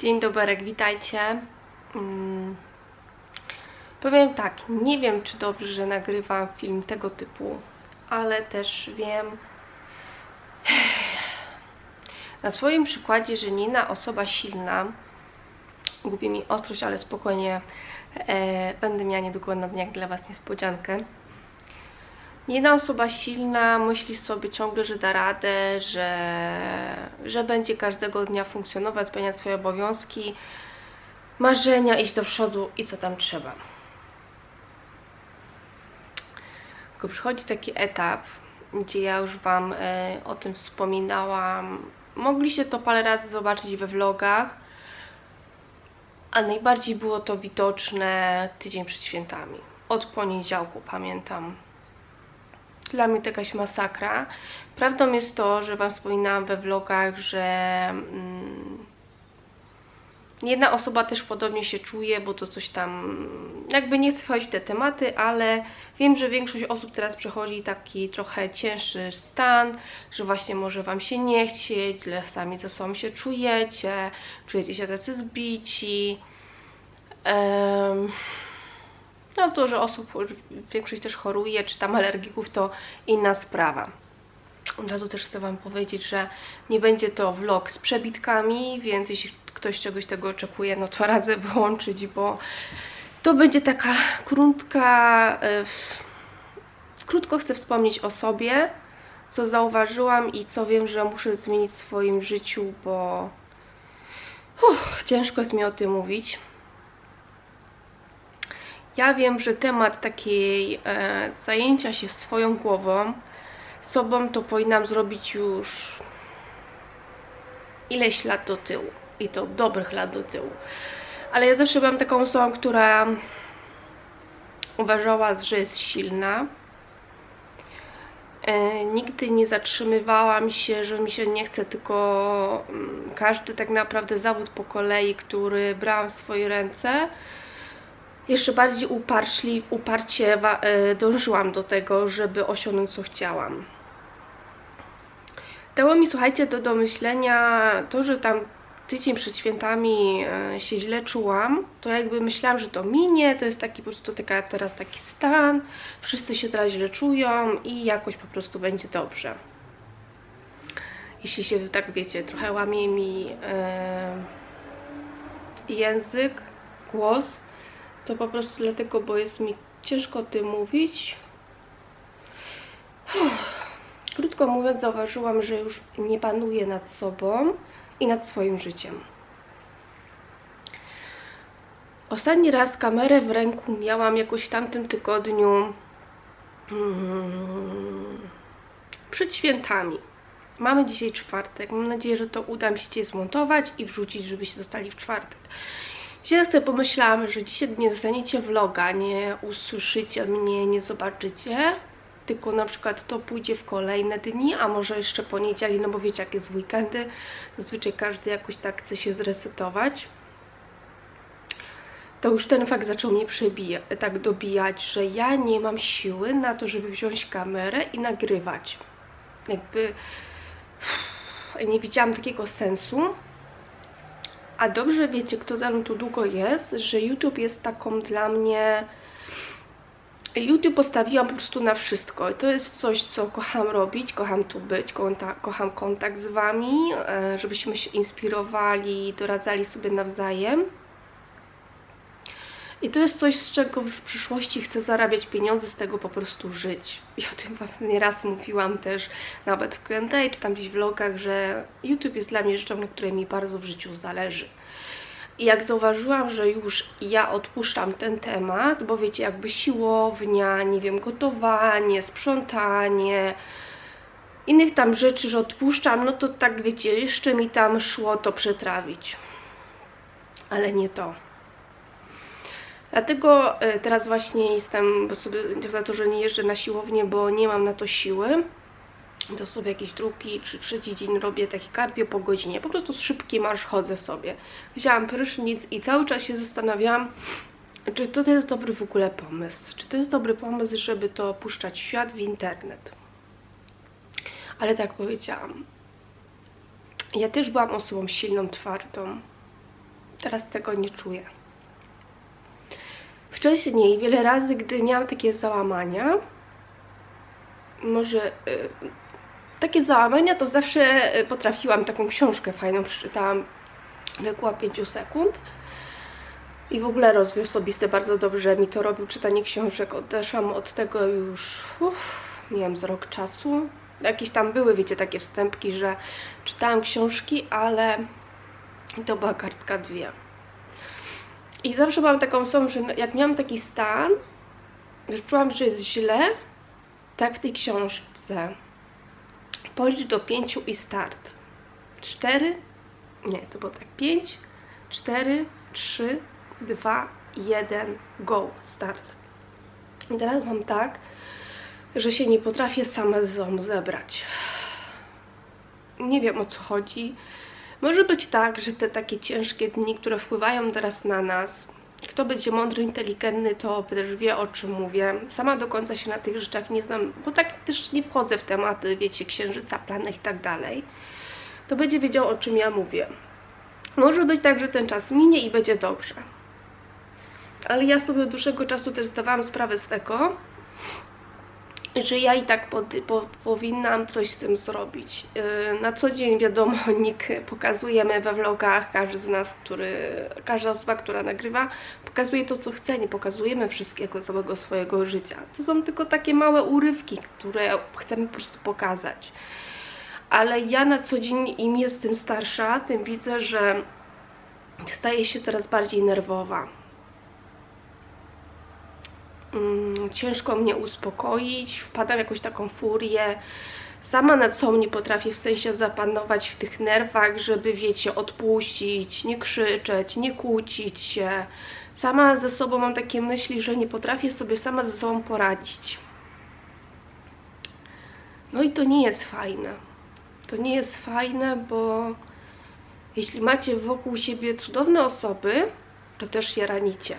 Dzień dobry, witajcie. Mm. Powiem tak, nie wiem czy dobrze, że nagrywam film tego typu, ale też wiem na swoim przykładzie, że nie na osoba silna, głupie mi ostrość, ale spokojnie e, będę miała niedługo na dniach dla Was niespodziankę. Jedna osoba silna myśli sobie ciągle, że da radę, że, że będzie każdego dnia funkcjonować, spełniać swoje obowiązki, marzenia, iść do przodu i co tam trzeba. Tylko przychodzi taki etap, gdzie ja już Wam e, o tym wspominałam. Mogliście to parę razy zobaczyć we vlogach, a najbardziej było to widoczne tydzień przed świętami. Od poniedziałku pamiętam dla mnie to jakaś masakra. Prawdą jest to, że Wam wspominałam we vlogach, że mm, jedna osoba też podobnie się czuje, bo to coś tam, jakby nie chcę wchodzić w te tematy, ale wiem, że większość osób teraz przechodzi taki trochę cięższy stan, że właśnie może Wam się nie chcieć, źle sami ze sobą się czujecie, czujecie się tacy zbici. Um, no to, że osób, większość też choruje, czy tam alergików, to inna sprawa. Od razu też chcę Wam powiedzieć, że nie będzie to vlog z przebitkami, więc jeśli ktoś czegoś tego oczekuje, no to radzę wyłączyć, bo to będzie taka krótka... Yy, krótko chcę wspomnieć o sobie, co zauważyłam i co wiem, że muszę zmienić w swoim życiu, bo uff, ciężko jest mi o tym mówić. Ja wiem, że temat takiej e, zajęcia się swoją głową, sobą to powinnam zrobić już ileś lat do tyłu. I to dobrych lat do tyłu. Ale ja zawsze byłam taką osobą, która uważała, że jest silna. E, nigdy nie zatrzymywałam się, że mi się nie chce, tylko mm, każdy tak naprawdę zawód po kolei, który brałam w swoje ręce, jeszcze bardziej uparczli, uparcie e, dążyłam do tego, żeby osiągnąć co chciałam. Dało mi, słuchajcie, do domyślenia to, że tam tydzień przed świętami e, się źle czułam, to jakby myślałam, że to minie, to jest taki po prostu taka, teraz taki stan, wszyscy się teraz źle czują i jakoś po prostu będzie dobrze. Jeśli się tak wiecie, trochę łamie mi yy, język, głos, to po prostu dlatego, bo jest mi ciężko o tym mówić. Krótko mówiąc, zauważyłam, że już nie panuję nad sobą i nad swoim życiem. Ostatni raz kamerę w ręku miałam jakoś w tamtym tygodniu hmm, przed świętami. Mamy dzisiaj czwartek. Mam nadzieję, że to uda mi się zmontować i wrzucić, żebyście dostali w czwartek. Dzisiaj sobie pomyślałam, że dzisiaj nie dostaniecie vloga, nie usłyszycie mnie, nie zobaczycie, tylko na przykład to pójdzie w kolejne dni, a może jeszcze poniedziałek, no bo wiecie jak jest weekendy, zazwyczaj każdy jakoś tak chce się zresetować. To już ten fakt zaczął mnie przebijać, tak dobijać, że ja nie mam siły na to, żeby wziąć kamerę i nagrywać. Jakby nie widziałam takiego sensu, a dobrze wiecie, kto za mną tu długo jest, że YouTube jest taką dla mnie... YouTube postawiłam po prostu na wszystko. To jest coś, co kocham robić, kocham tu być, kocham kontakt z Wami, e, żebyśmy się inspirowali, doradzali sobie nawzajem. I to jest coś, z czego w przyszłości chcę zarabiać pieniądze, z tego po prostu żyć. I o tym nieraz mówiłam też, nawet w Q&A, czy tam gdzieś w vlogach, że YouTube jest dla mnie rzeczą, na której mi bardzo w życiu zależy. I jak zauważyłam, że już ja odpuszczam ten temat, bo wiecie, jakby siłownia, nie wiem, gotowanie, sprzątanie, innych tam rzeczy, że odpuszczam, no to tak wiecie, jeszcze mi tam szło to przetrawić. Ale nie to. Dlatego e, teraz właśnie jestem, bo sobie za to, że nie jeżdżę na siłownię, bo nie mam na to siły. To sobie jakiś drugi czy trzeci dzień robię taki cardio po godzinie. Po prostu szybki marsz chodzę sobie. Wzięłam prysznic i cały czas się zastanawiałam, czy to jest dobry w ogóle pomysł. Czy to jest dobry pomysł, żeby to puszczać w świat w internet. Ale tak powiedziałam. Ja też byłam osobą silną, twardą Teraz tego nie czuję. Wcześniej, wiele razy, gdy miałam takie załamania, może y, takie załamania, to zawsze y, potrafiłam taką książkę fajną, przeczytałam około 5 sekund. I w ogóle rozwój osobisty bardzo dobrze mi to robił, czytanie książek. Odeszłam od tego już, uff, nie wiem, z rok czasu. Jakieś tam były, wiecie, takie wstępki, że czytałam książki, ale to była kartka dwie. I zawsze mam taką osobą, że jak miałam taki stan, że czułam, że jest źle, tak w tej książce. Policz do pięciu i start. Cztery, nie, to było tak, pięć, cztery, trzy, dwa, jeden, go, start. I teraz mam tak, że się nie potrafię sama z zebrać. Nie wiem o co chodzi. Może być tak, że te takie ciężkie dni, które wpływają teraz na nas, kto będzie mądry, inteligentny, to też wie o czym mówię. Sama do końca się na tych rzeczach nie znam, bo tak też nie wchodzę w tematy, wiecie, księżyca, planet i tak dalej. To będzie wiedział o czym ja mówię. Może być tak, że ten czas minie i będzie dobrze. Ale ja sobie od dłuższego czasu też zdawałam sprawę z tego, że ja i tak pod, po, powinnam coś z tym zrobić. Yy, na co dzień wiadomo, nikt pokazujemy we vlogach, każdy z nas, który, każda osoba, która nagrywa, pokazuje to, co chce, nie pokazujemy wszystkiego, całego swojego życia. To są tylko takie małe urywki, które chcemy po prostu pokazać. Ale ja na co dzień, im jestem starsza, tym widzę, że staję się coraz bardziej nerwowa ciężko mnie uspokoić, wpadam w jakąś taką furię. Sama nad sobą nie potrafię w sensie zapanować w tych nerwach, żeby wiecie, odpuścić, nie krzyczeć, nie kłócić się. Sama ze sobą mam takie myśli, że nie potrafię sobie sama ze sobą poradzić. No i to nie jest fajne. To nie jest fajne, bo jeśli macie wokół siebie cudowne osoby, to też je ranicie.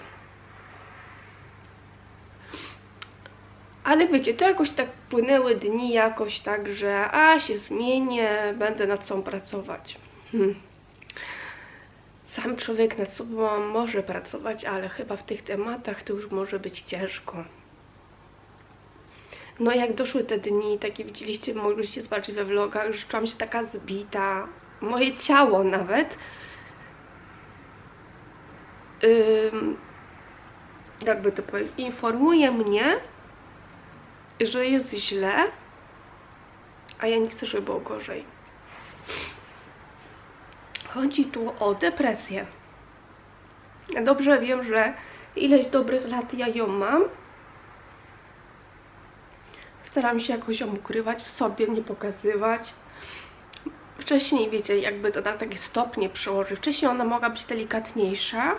Ale wiecie, to jakoś tak płynęły dni, jakoś tak, że a się zmienię, będę nad sobą pracować. Hmm. Sam człowiek nad sobą może pracować, ale chyba w tych tematach to już może być ciężko. No jak doszły te dni, takie widzieliście, mogliście zobaczyć we vlogach, że czułam się taka zbita. Moje ciało nawet. Ym, jakby to powiedzieć, informuje mnie, że jest źle, a ja nie chcę, żeby było gorzej. Chodzi tu o depresję. Ja dobrze wiem, że ileś dobrych lat ja ją mam. Staram się jakoś ją ukrywać w sobie, nie pokazywać. Wcześniej, wiecie, jakby to na takie stopnie przełożyć. Wcześniej ona mogła być delikatniejsza.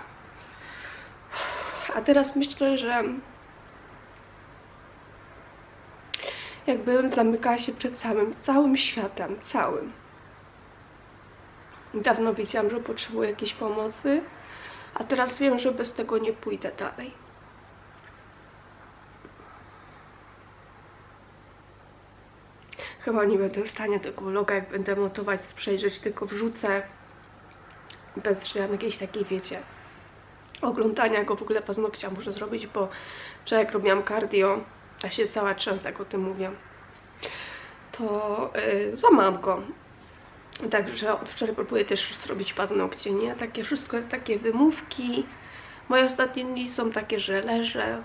A teraz myślę, że jakbym zamykała się przed całym, całym światem, całym. Dawno wiedziałam, że potrzebuję jakiejś pomocy, a teraz wiem, że bez tego nie pójdę dalej. Chyba nie będę w stanie tego vloga, jak będę montować, przejrzeć, tylko wrzucę bez jakiejś takiej, wiecie, oglądania go w ogóle paznokcia muszę zrobić, bo wczoraj jak robiłam cardio, ja się cała trzęsę, jak o tym mówię, to yy, złamałam go. Także od wczoraj próbuję też zrobić paznokcie, nie? Takie wszystko jest takie wymówki. Moje ostatnie dni są takie, że leżę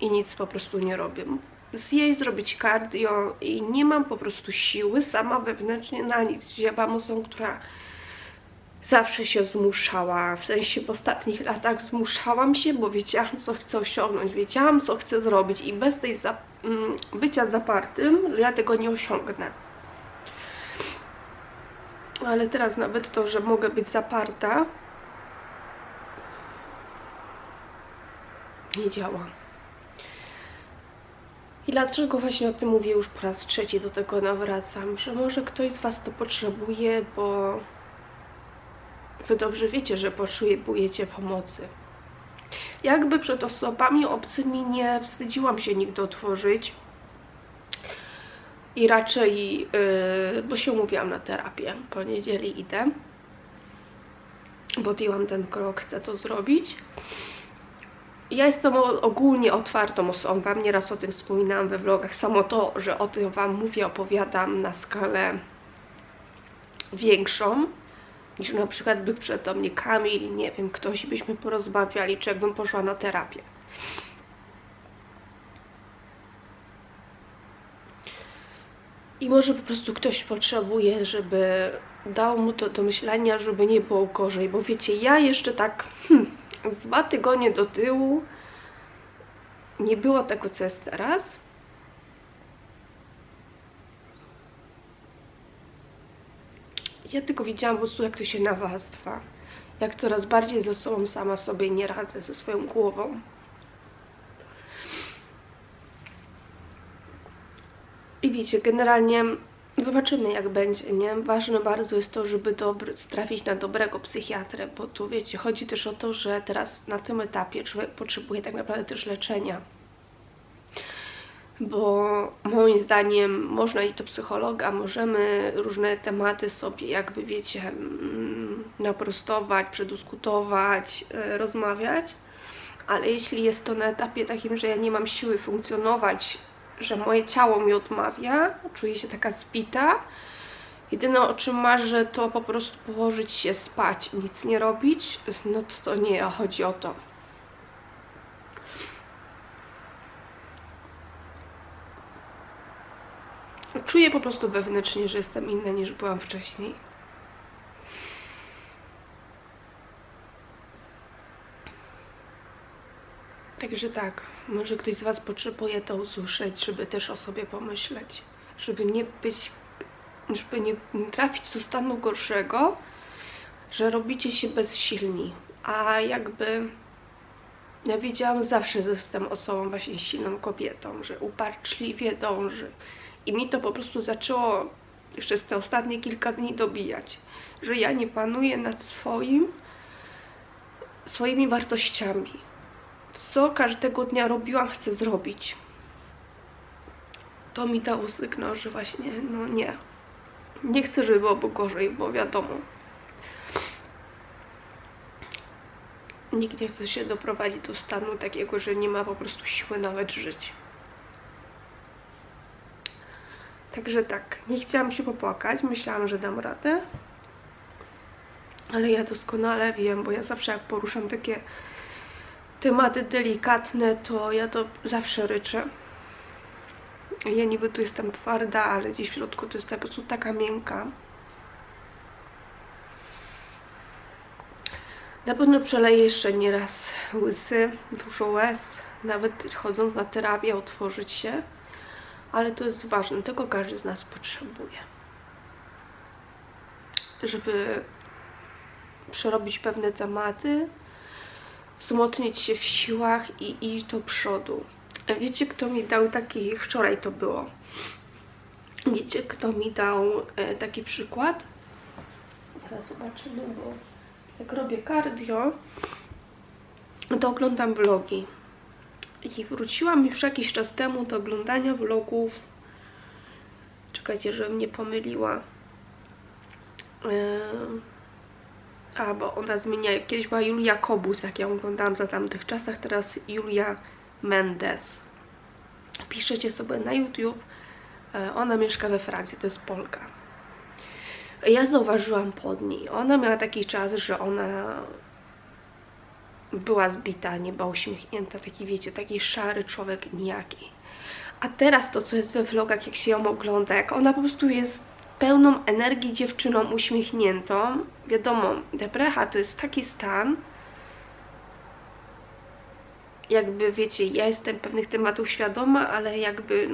i nic po prostu nie robię. Zjeść, zrobić cardio i nie mam po prostu siły sama wewnętrznie na nic. Ja osobą, która zawsze się zmuszała, w sensie w ostatnich latach zmuszałam się, bo wiedziałam, co chcę osiągnąć, wiedziałam, co chcę zrobić i bez tej za, mm, bycia zapartym, ja tego nie osiągnę. Ale teraz nawet to, że mogę być zaparta, nie działa. I dlaczego właśnie o tym mówię już po raz trzeci, do tego nawracam, że może ktoś z Was to potrzebuje, bo Wy dobrze wiecie, że potrzebujecie pomocy. Jakby przed osobami obcymi nie wstydziłam się nigdy otworzyć i raczej, yy, bo się umówiłam na terapię, po niedzieli idę. podjęłam ten krok, chcę to zrobić. Ja jestem ogólnie otwartą osobą, nieraz o tym wspominałam we vlogach. Samo to, że o tym Wam mówię, opowiadam na skalę większą, niż na przykład by do mnie Kamil, nie wiem, ktoś byśmy porozmawiali, czy jakbym poszła na terapię. I może po prostu ktoś potrzebuje, żeby dał mu to do myślenia, żeby nie było gorzej, bo wiecie, ja jeszcze tak hmm, dwa tygodnie do tyłu nie było tego, co jest teraz. Ja tylko widziałam po prostu, jak to się nawastwa. Jak coraz bardziej ze sobą sama sobie nie radzę, ze swoją głową. I wiecie, generalnie zobaczymy jak będzie, nie? Ważne bardzo jest to, żeby dobry, trafić na dobrego psychiatrę, bo tu wiecie, chodzi też o to, że teraz na tym etapie człowiek potrzebuje tak naprawdę też leczenia. Bo moim zdaniem można iść do psychologa, możemy różne tematy sobie jakby wiecie mm, naprostować, przedyskutować, e, rozmawiać, ale jeśli jest to na etapie takim, że ja nie mam siły funkcjonować, że moje ciało mi odmawia, czuję się taka zbita, jedyne o czym marzę to po prostu położyć się spać, nic nie robić, no to, to nie chodzi o to. Czuję po prostu wewnętrznie, że jestem inna niż byłam wcześniej. Także tak, może ktoś z Was potrzebuje to usłyszeć, żeby też o sobie pomyśleć, żeby nie być, żeby nie trafić do stanu gorszego, że robicie się bezsilni, a jakby ja wiedziałam zawsze, że jestem osobą właśnie silną kobietą, że uparczliwie dąży i mi to po prostu zaczęło przez te ostatnie kilka dni dobijać, że ja nie panuję nad swoim, swoimi wartościami. Co każdego dnia robiłam, chcę zrobić. To mi dało sygnał, że właśnie, no nie. Nie chcę, żeby było gorzej, bo wiadomo. Nikt nie chce się doprowadzić do stanu takiego, że nie ma po prostu siły nawet żyć. Także tak, nie chciałam się popłakać, myślałam, że dam radę. Ale ja doskonale wiem, bo ja zawsze jak poruszam takie tematy delikatne, to ja to zawsze ryczę. Ja niby tu jestem twarda, ale gdzieś w środku to jest po prostu taka miękka. Na pewno przeleję jeszcze nieraz łysy, dużo łez, nawet chodząc na terapię, otworzyć się ale to jest ważne, tego każdy z nas potrzebuje. Żeby przerobić pewne tematy, wzmocnić się w siłach i iść do przodu. Wiecie, kto mi dał taki, wczoraj to było, wiecie, kto mi dał e, taki przykład? Zaraz zobaczymy, bo jak robię cardio, to oglądam vlogi i wróciłam już jakiś czas temu do oglądania vlogów. Czekajcie, żebym nie pomyliła. A, bo ona zmienia. Kiedyś była Julia Kobus, jak ja oglądałam za tamtych czasach, teraz Julia Mendes. Piszecie sobie na YouTube. E, ona mieszka we Francji, to jest Polka. Ja zauważyłam pod niej. Ona miała taki czas, że ona była zbita, nie była uśmiechnięta, taki wiecie, taki szary człowiek nijaki. A teraz to, co jest we vlogach, jak się ją ogląda, jak ona po prostu jest pełną energii dziewczyną uśmiechniętą, wiadomo, deprecha to jest taki stan, jakby wiecie, ja jestem pewnych tematów świadoma, ale jakby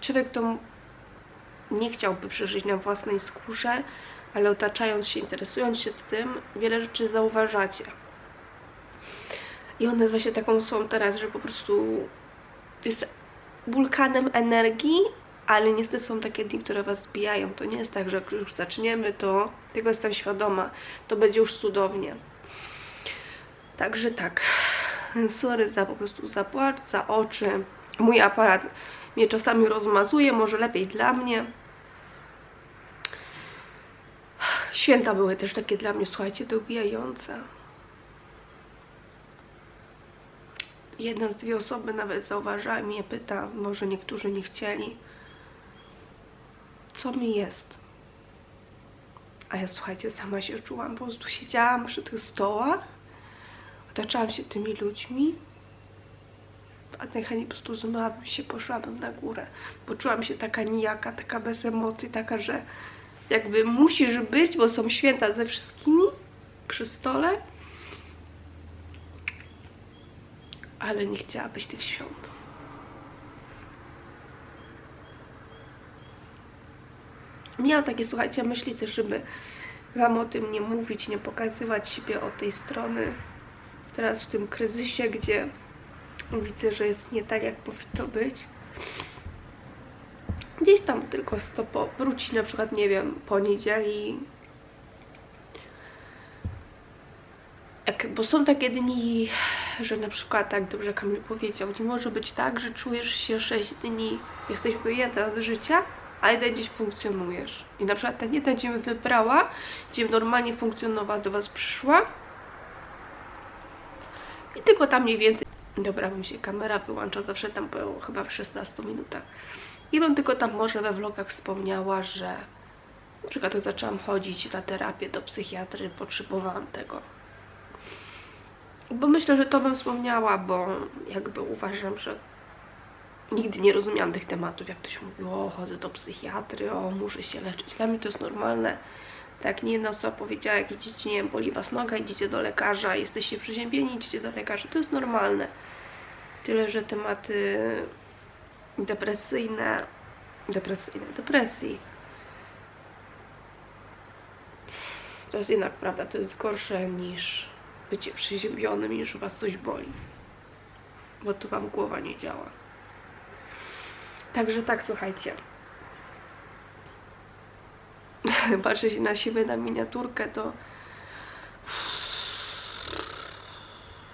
człowiek to nie chciałby przeżyć na własnej skórze, ale otaczając się, interesując się tym, wiele rzeczy zauważacie. I on nazywa się taką osobą teraz, że po prostu jest wulkanem energii, ale niestety są takie dni, które was zbijają. To nie jest tak, że jak już zaczniemy, to tego jestem świadoma. To będzie już cudownie. Także tak. Sorry za po prostu za płacz, za oczy. Mój aparat mnie czasami rozmazuje, może lepiej dla mnie Święta były też takie dla mnie, słuchajcie, dobijające. Jedna z dwie osoby nawet zauważyła i mnie pyta, może niektórzy nie chcieli, co mi jest. A ja słuchajcie, sama się czułam, po prostu siedziałam przy tych stołach, otaczałam się tymi ludźmi, a najchętniej po prostu zmyłabym się, poszłabym na górę. Poczułam się taka nijaka, taka bez emocji, taka, że jakby musisz być, bo są święta ze wszystkimi przy stole, ale nie chciałabyś tych świąt. Miałam takie, słuchajcie, myśli też, żeby Wam o tym nie mówić, nie pokazywać siebie od tej strony. Teraz w tym kryzysie, gdzie widzę, że jest nie tak, jak powinno być. Gdzieś tam tylko stopo wrócić na przykład, nie wiem, poniedzieli. Jak, bo są takie dni, że na przykład, tak dobrze Kamil powiedział, nie może być tak, że czujesz się 6 dni, jesteś wyjęta z życia, a jeden dzień funkcjonujesz. I na przykład ten jeden dzień wybrała, gdzie normalnie funkcjonowała, do Was przyszła i tylko tam mniej więcej, dobra, mi się kamera wyłącza zawsze tam po chyba w 16 minutach. I bym tylko tam może we vlogach wspomniała, że na przykład jak zaczęłam chodzić na terapię do psychiatry, potrzebowałam tego. Bo myślę, że to bym wspomniała, bo jakby uważam, że nigdy nie rozumiałam tych tematów, jak ktoś mówił, o chodzę do psychiatry, o muszę się leczyć. Dla mnie to jest normalne. Tak, nie jedna osoba powiedziała, jak idziecie, nie wiem, boli was noga, idziecie do lekarza, jesteście przeziębieni, idziecie do lekarza. To jest normalne. Tyle, że tematy depresyjne, depresyjne, depresji. To jest jednak prawda, to jest gorsze niż bycie przeziębionym, niż was coś boli. Bo tu wam głowa nie działa. Także tak, słuchajcie. Patrzę się na siebie, na miniaturkę, to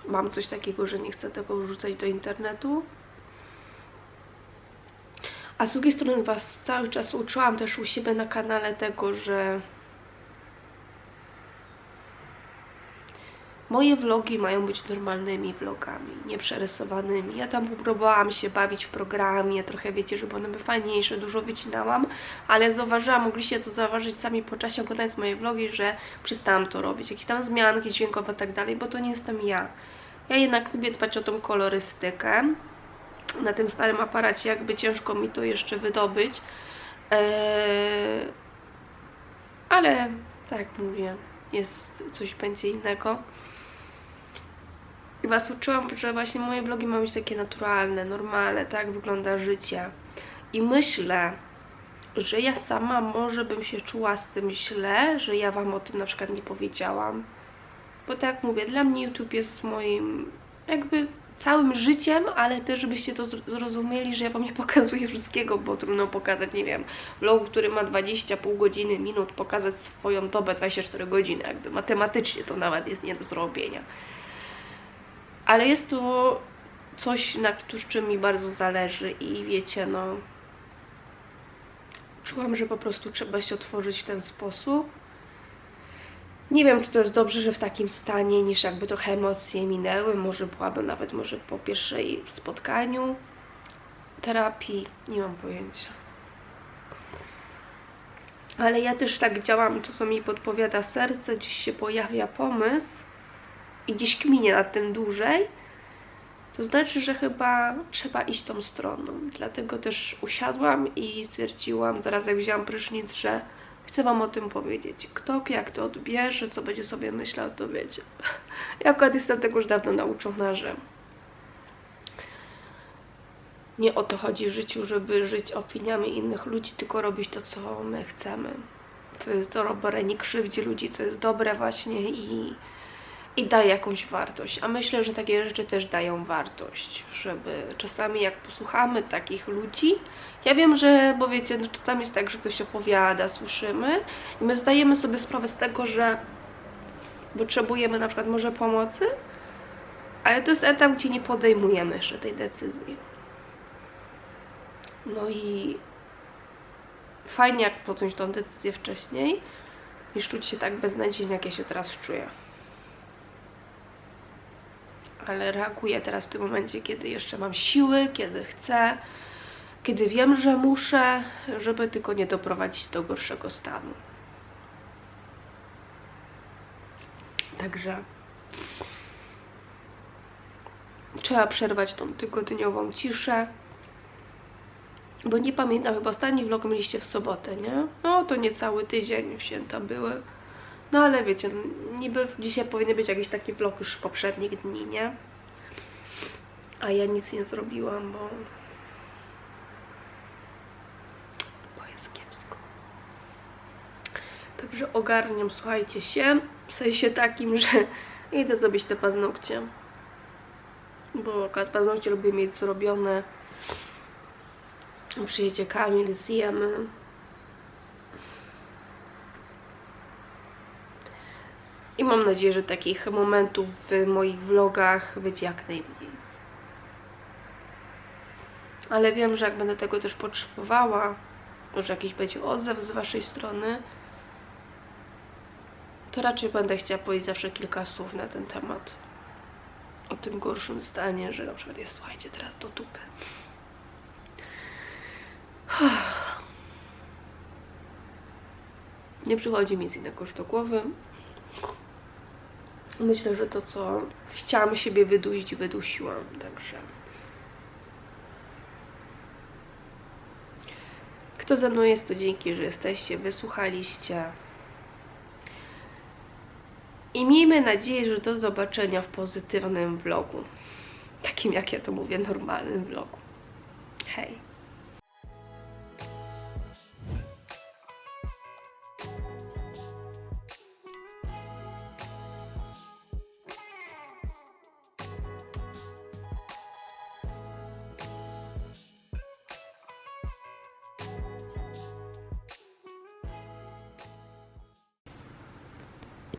mam coś takiego, że nie chcę tego wrzucać do internetu. A z drugiej strony Was cały czas uczyłam też u siebie na kanale tego, że moje vlogi mają być normalnymi vlogami, nieprzerysowanymi. Ja tam próbowałam się bawić w programie, trochę wiecie, żeby one były fajniejsze, dużo wycinałam, ale zauważyłam, mogliście to zauważyć sami po czasie oglądając moje vlogi, że przestałam to robić, jakieś tam zmianki dźwiękowe i tak dalej, bo to nie jestem ja. Ja jednak lubię dbać o tą kolorystykę, na tym starym aparacie jakby ciężko mi to jeszcze wydobyć. Eee, ale tak jak mówię, jest coś będzie innego. I Was uczyłam, że właśnie moje vlogi mają być takie naturalne, normalne, tak wygląda życie. I myślę, że ja sama może bym się czuła z tym źle, że ja Wam o tym na przykład nie powiedziałam. Bo tak jak mówię, dla mnie YouTube jest moim jakby całym życiem, ale też żebyście to zrozumieli, że ja Wam nie pokazuję wszystkiego, bo trudno pokazać, nie wiem, vlog, który ma 20 pół godziny, minut, pokazać swoją dobę 24 godziny, jakby matematycznie to nawet jest nie do zrobienia. Ale jest to coś, nad czym mi bardzo zależy i wiecie, no czułam, że po prostu trzeba się otworzyć w ten sposób nie wiem, czy to jest dobrze, że w takim stanie, niż jakby trochę emocje minęły. Może byłabym nawet może po pierwszej spotkaniu terapii. Nie mam pojęcia. Ale ja też tak działam, to co mi podpowiada serce, gdzieś się pojawia pomysł i gdzieś kminie nad tym dłużej, to znaczy, że chyba trzeba iść tą stroną. Dlatego też usiadłam i stwierdziłam, zaraz jak wzięłam prysznic, że Chcę Wam o tym powiedzieć. Kto jak to odbierze, co będzie sobie myślał, to wiecie. Ja akurat jestem tego już dawno nauczona, że nie o to chodzi w życiu, żeby żyć opiniami innych ludzi, tylko robić to, co my chcemy. Co jest dobre, nie krzywdzi ludzi, co jest dobre właśnie i i daje jakąś wartość. A myślę, że takie rzeczy też dają wartość, żeby czasami jak posłuchamy takich ludzi, ja wiem, że, bo wiecie, no czasami jest tak, że ktoś opowiada, słyszymy i my zdajemy sobie sprawę z tego, że potrzebujemy na przykład może pomocy, ale to jest etap, gdzie nie podejmujemy jeszcze tej decyzji. No i fajnie jak podjąć tą decyzję wcześniej, niż czuć się tak beznadziejnie, jak ja się teraz czuję. Ale reaguję teraz w tym momencie, kiedy jeszcze mam siły, kiedy chcę, kiedy wiem, że muszę, żeby tylko nie doprowadzić do gorszego stanu. Także trzeba przerwać tą tygodniową ciszę. Bo nie pamiętam, chyba ostatni vlog mieliście w sobotę, nie? No to nie cały tydzień w święta były. No ale wiecie, niby dzisiaj powinny być jakiś taki vlog już poprzednich dni, nie? A ja nic nie zrobiłam, bo... Bo jest kiepsko. Także ogarniam, słuchajcie się. W sensie takim, że idę zrobić te paznokcie. Bo paznokcie lubię mieć zrobione. Przyjedzie Kamil, zjemy. I mam nadzieję, że takich momentów w moich vlogach będzie jak najmniej. Ale wiem, że jak będę tego też potrzebowała, że jakiś będzie odzew z Waszej strony, to raczej będę chciała powiedzieć zawsze kilka słów na ten temat. O tym gorszym stanie, że na przykład jest, słuchajcie, teraz do dupy. Nie przychodzi mi nic innego do głowy. Myślę, że to, co chciałam siebie wydusić, wydusiłam, także... Kto ze mną jest, to dzięki, że jesteście, wysłuchaliście. I miejmy nadzieję, że do zobaczenia w pozytywnym vlogu. Takim, jak ja to mówię, normalnym vlogu. Hej!